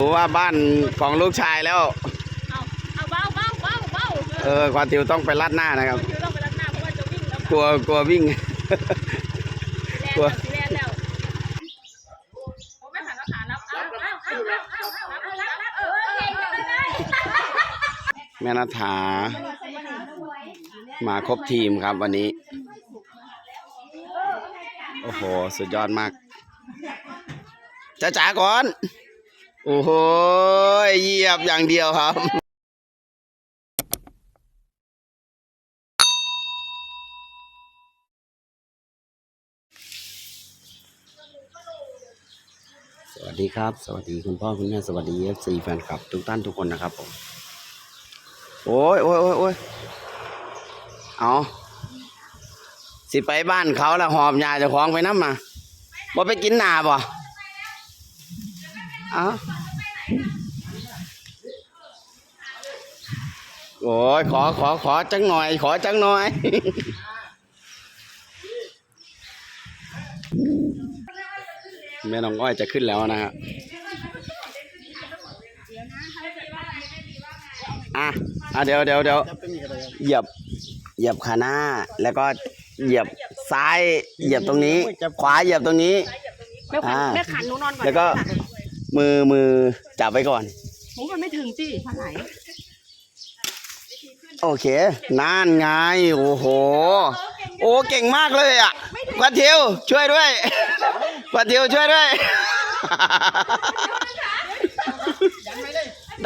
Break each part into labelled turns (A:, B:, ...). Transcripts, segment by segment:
A: รู้ว่าบ้านของลูกชายแล้ว
B: เอาเอาเบาเบาเบาเบา
A: เออควาติวต้องไปลัดหน้านะครับ
B: คือต้องไปรับหน้าเพราะว่าจะวิ่งแล้ว
A: กลัวกลัววิ่ง
B: แลนแล้วสิแลนแล้วโอ้ไม่ผ่านแล้วผ่านแล้วเอาเอาเอาเอาเอาเอาเอารับรับเออเก่งจังเลย
A: แม่นัฐามาครบทีมครับวันนี้ โอ้โห สุดยอดมากจ้าจ๋าก่อน โอ้โหเหยียบอย่างเดียวครับ สวัสดีครับ สวัสดีคุณพ่อคุณแม่สวัสดีเอฟซีแฟนคลับ ทุกท่านทุกคนนะครับผม โอ้ยโอ้ยโอ้ยโอ้ยเอาสิไปบ้านเขาแล้วหอบยาเจะคล้าของไปน้ำมาบ่ไปกินหนาบ่ เอาโอ้ยขอขอขอจังหน่อย ขอจังหน่อย แม่น้องอ้อยจะขึ้นแล้วนะฮะอะอะเดี๋ยวเดี๋ยวเดี๋ยวเหยียบเหยียบขาหน้า แล้วก็เหยียบซ้ายเหยียบตรงนี้ ขวาเหยียบตรงนี้
B: แม่ขัน
A: อ่า
B: แม่ขันหนูนอนก่อน
A: แล้วก็ มือมือจับไว้ก่อน
B: ผมมันไม่ถึงสิพันไหน
A: โอเคนั่นไง โอ้โห โอ้เก่งมากเลยอะกวาดทิวช่วยด้วยกวาดทิวช่วยด้วย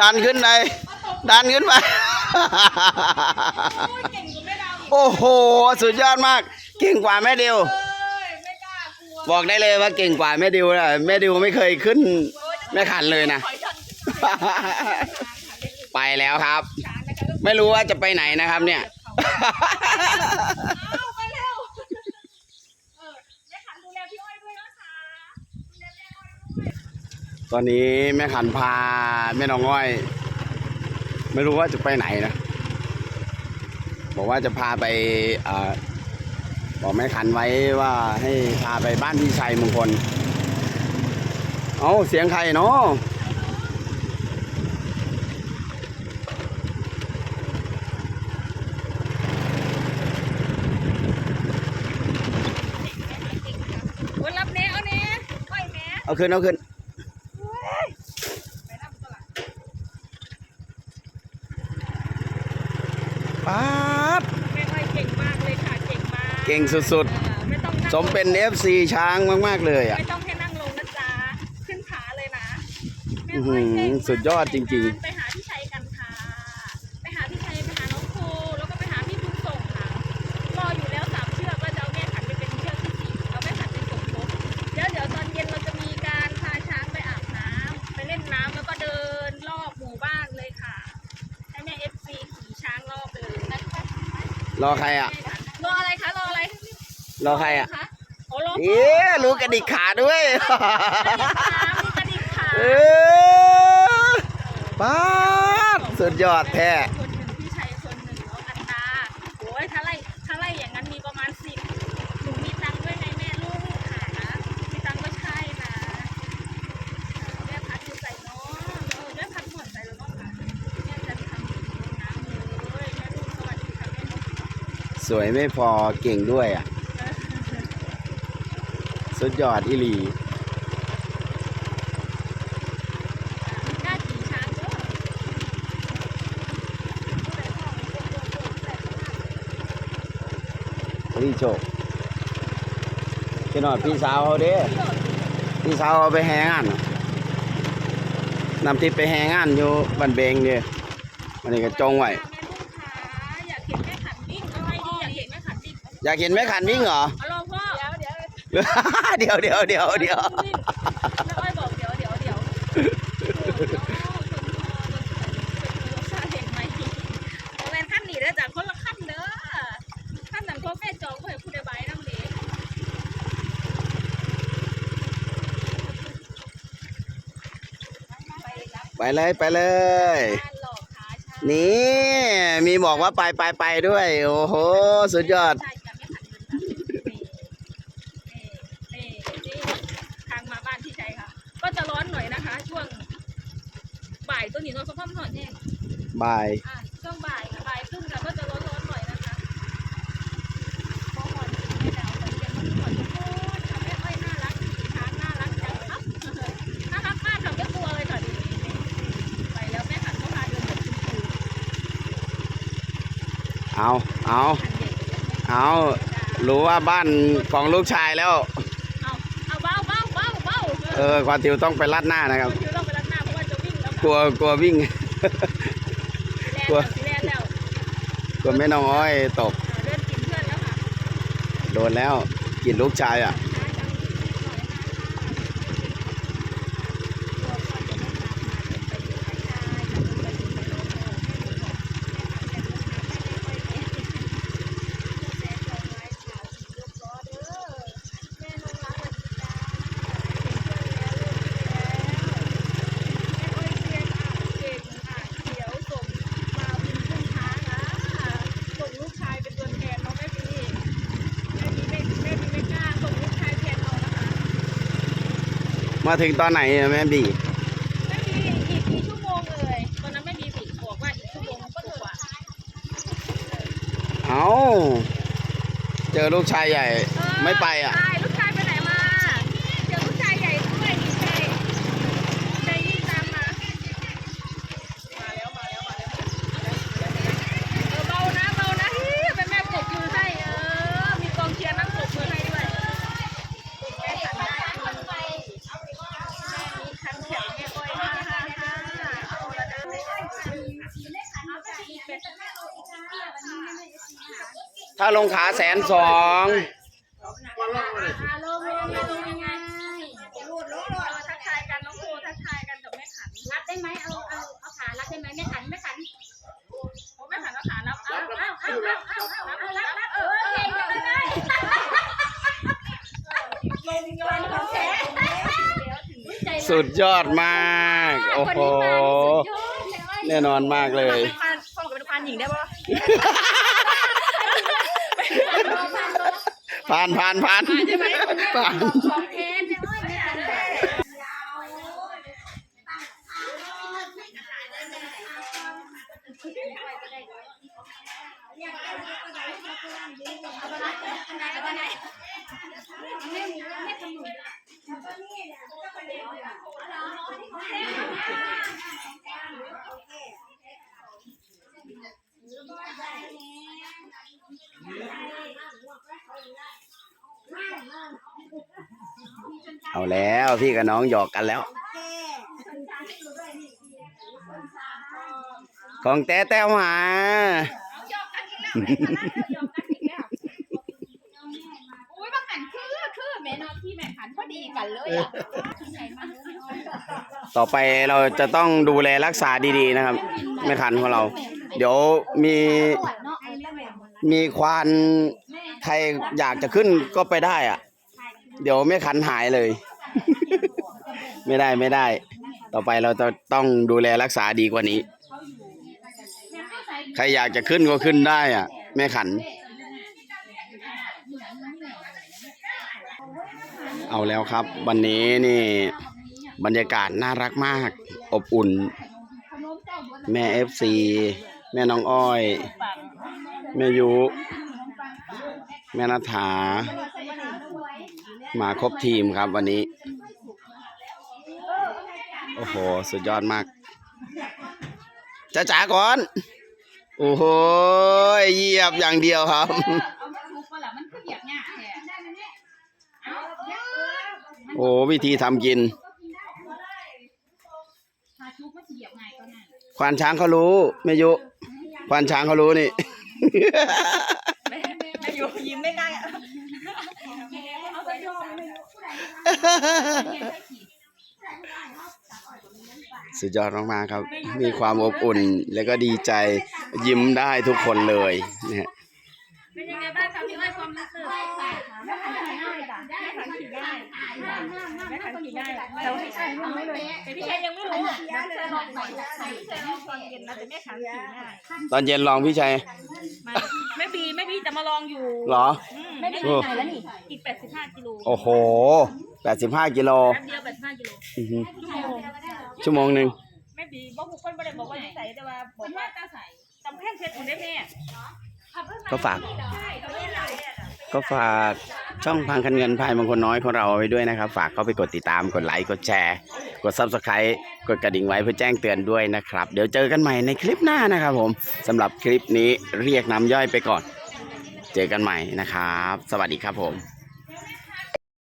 A: ดันขึ้นไปดันขึ้นไปโอ้โห สุดยอดมาก เก่งกว่าแม่ดิวบอกได้เลยว่าเก่งกว่าแม่ดิวนะแม่ดิวไม่เคยขึ้น แม่ขันเลยนะ ไปแล้วครับ ไม่รู้ว่าจะไปไหนนะครับ เนี่ย
B: เอาไปเร็วเออแม่ขันดูแลพี่อ้อยด้วยนะคะดูแลแม่อ้อยด้วย
A: ตอนนี้แม่ขันพาแม่น้องอ้อย ไม่รู้ว่าจะไปไหนนะ บอกว่าจะพาไปเอ่อบอกแม่ขันไว้ว่าให้พาไปบ้านพี่ชัยมงคล เอาเสียงใครเนาะ
B: โอ้ยรับแน่เอาแน่อ้อยแม่
A: เอาขึ้นเอาขึ้น
B: ไปรับตัวหลัง
A: ป๊าบ
B: แม่อ้อยเก่งมากเลยค่ะ เก่งมาก
A: เก่งสุด
B: เออไม่ต้องนั่ง
A: ๆสมเป็น FC ช้างมาก ๆ เลยอะ
B: ไม่ต้องให้นั่งลงนะจ๊ะขึ้นขาเลยนะแม่
A: อื้อหื
B: อ้
A: อ
B: อยเก่งมาก
A: สุดยอดจริงๆ
B: ไปหาพี่ชัยกันค่ะ ไปหาพี่ชัยไปหาน้องครูแล้วก็ไปหาพี่บุญส่งค่ะ รออยู่แล้วสามเชือกก็จะเอาแม่ขันไปเป็นเชือกที่สี่เอาแม่ขันเป็นสมทบเดี๋ยวเดี๋ยวตอนเย็นเราจะมีการพาช้างไปอาบน้ำไปเล่นน้ำแล้วก็เดินรอบหมู่บ้านเลยค่ะให้แม่เอฟซีขี่ช้างรอบเลยนะคะ
A: รอใครอะ
B: รออะไรคะรออะไร
A: รอใครอะ
B: คะโอ้รอ
A: เอ๊ะรู้กระดิกขาด้วย
B: มีกระดิกขา
A: เออป๊าบสุดยอดแท้
B: คนหนึ่งพี่ชัยคนหนึ่งน้องอันดาโอ้ยถ้าไล่ถ้าไล่อย่างนั้นมีประมาณสิบหนูมีตังค์ด้วยไงแม่ลูกค่ะนะมีตังค์ก็ใช่นะแม่พัดอยู่ใส่เนาะเออแม่พัดหมดใส่แล้วเนาะค่ะแม่จะทำน้ำเลยแม่ลูกสวัสดีค่ะแม่ลูก
A: สวยไม่พอเก่งด้วยอะ สุดยอดอีหลีา
B: ขี่ช้างเด้อ
A: รีโชคพี่หน่อยพี่สาวเขาเด้พี่สาวเขาไปแหงานน่ะนำทิพย์ไปแหงานอยู่บันเบงเด้วันนี้ก็จงไว้
B: แม่ลูกค่ะอยากเห็นแม่ขันวิ่งเอาไงดีอยากเห็นแม่ขันวิ่ง
A: อยากเห็นแม่ขันวิ่งเหรอ
B: เอาลองพ่อเดี๋ยวเดี๋ยว
A: เดี๋ยวเดี๋ยวเดี๋ยวเดี๋ยว
B: แม่อ้อยบอกเดี๋ยวเดี๋ยวเดี๋ยวเห็นไหมโรงแรมขั้นหนีได้จากคนละขั้นเด้อขั้นนั้นพวกแม่จองก็เห็นผู้ใดใบน้ำเด็ก
A: ไปเลยไปเลย
B: บ้านหลอกขาช้า
A: นี่มีบอกว่าไปไปไปด้วย โอ้โห สุดยอด
B: ใช่จะไม่ขันเงินนะนี่นี่นี่ทางมาบ้านที่ชัยค่ะ ก็จะร้อนหน่อยนะคะ ช่วงายตัวนี้เนาะเพราะว่ามันหอนแห้ง
A: บาย
B: อะช่วงบ่ายบ่ายครึ่งค่ะก็จะร้อนๆหน่อยนะคะพอหอนไม่ได้เอาตอนเย็นมันหอนจะพูดทำให้อ้อยน่ารักช้างน่ารักจังครับน่ารักมากค่ะไม่กลัวเลยค่ะดีไปแล้วแม่ขันก็พาเดินแบบคุณครู
A: เอาเอา
B: ขันเด็ก
A: เอารู้ว่าบ้านของลูกชายแล้ว
B: เอาเอาเบาเบาเบาเบา
A: เออควาติวต้องไปลัดหน้านะครับ
B: คือเราไปรัดหน้าเพราะว่าจะวิ่งแล้ว
A: กลัวกลัววิ่ง
B: แลนแล้วแลนแล้ว
A: กลัวแม่น้องอ้อยตก
B: เดินกินเพื่อนแล้วค่ะ
A: โดนแล้วกินลูกชายอะ
B: ส่งลูกชายเป็นตัวแทนเนาะแม่พี่แม่พี่ไม่แม่พี่ไม่กล้าส่งลูกชายแทนเรานะคะ
A: มาถึงตอนไหนอะแม่บี
B: ไม่มีอีกกี่ชั่วโมงเลยตอนนั้นไม่มีผิดบอกว่าอีกชั่วโมงก็ถูกกว่า
A: เอาเจอลูกชายใหญ่ไม่ไปอะ
B: ใช่ลูกชายไปไหนมาเจอลูกชายใหญ่ด้วยดีใจใจยิ่งตามมา มาแล้วมาแล้วมาแล้วเออเบานะเบานะฮิเป็นแม่ปลุกมือให้เออ มีกองเชียร์นั่งปลุกมือให้ด้วยแม่ขันได้แม่มีขันแข็งแม่อ้อยฮ่าฮ่าฮ่าเอาละนะ
A: ถ้าลงขาแสนสอง
B: อ่าลงลงลงยังไงรูดรูดรูดทักทายกันน้องโคทักทายกันกับแม่ขัน
C: รับได้ไหมเอาเอาเอาขารับได้ไหมไม่ขันไม่ขัน
B: แม่ขันเอาขารับเอาเอาเอาเอาเอาเอาเอารับรับเออเก่งจังเลยลงยอนของแท้
A: สุดยอดมาก โอ้โหแน่นอนมากเลย
B: พานพ่อกับเป็นพานหญิงได้ปะ
A: ผ่านผ่านผ่านผ่าน
C: ของแท้ไม่อ้อยไม่ เอา
A: แล้วพี่กับน้องหยอกกันแล้ว ของแต้แต้วหา
C: อุ้ยบางขันคือคือแม่นอนที่แม่ขันพอดีกันเลยอะ
A: ต่อไปเราจะต้องดูแลรักษาดีๆนะครับแม่ขันของเรา เดี๋ยวมี
C: ปวดเนาะไอ้เรื่องแบบ
A: มีควานใครอยากจะขึ้นก็ไปได้อะ เดี๋ยวแม่ขันหายเลย ไม่ได้ไม่ได้ ต่อไปเราจะต้องดูแลรักษาดีกว่านี้ ใครอยากจะขึ้นก็ขึ้นได้อะ แม่ขัน เอาแล้วครับ วันนี้นี่ บรรยากาศน่ารักมาก อบอุ่น แม่เอฟซีแม่น้องอ้อย แม่ยุ แม่นัฐา มาครบทีมครับวันนี้ โอ้โห สุดยอดมากจ้าจ๋าก่อน โอ้โหเหยียบอย่างเดียวครับ
C: เอามาทุบมาละมันคือเหยียบหน้าแท้เอาเนี่ย
A: โอ้วิธีทำกิน ควานช้างเขารู้แม่ยุ ควานช้างเขารู้นี่
B: ไม่ยู่ยิ้มไม่ได้อะ
C: เอาไปยอมเลย
A: สุดยอดมากๆครับ มีความอบอุ่นแล้วก็ดีใจยิ้มได้ทุกคนเลยนะฮะ
B: เป็นยังไงบ้างคะพี่อ้อยความรู้สึก
C: แม่ขันขี่ได้จ้ะ
B: แม่ขันขี่ได้
C: นั่งนั่งนั่ง
B: แม่ขันขี่ได้
C: แต่
B: แต่
C: ว่า
B: ว่า
C: พี่ชายยังไม่เลย
B: แต่พี่ชายยังไม่รู้นะพี่ชายลองหน่อยพี่ชายลองตอนเย็นนะแต่แม่ขันขี่ได้
A: ตอนเย็นลองพี่ชัย
B: มาแม่บีแม่บีจะมาลองอยู่
A: เหรอ
B: อืม
C: ไม่ได้
A: โอ้
C: ไปไหนแล้วนี่
B: อีก85กิโล
A: โอ้โห 85กิโล
B: แป๊บเดียว85กิโล
A: อื้อหือ
B: ชั่วโมง
A: ชั่วโมงหนึ่ง
B: แม่บีบ่หุบได้บอกว่าจะใส่แต่ว่าบอกว่าจะใส่กำแพงเพชรคุณได้แม่
A: ก็ฝาก
B: ใช่เขาเล่นหลายอะ
A: ก็ฝากช่องพังคันเงินพายมงคลน้อยของเราเอาไว้ด้วยนะครับ ฝากเข้าไปกดติดตามกดไลค์กดแชร์ กด subscribe กดกระดิ่งไว้เพื่อแจ้งเตือนด้วยนะครับ เดี๋ยวเจอกันใหม่ในคลิปหน้านะครับผมสำหรับคลิปนี้เรียกน้ำย่อยไปก่อน เจอกันใหม่นะครับ สวัสดีครับผม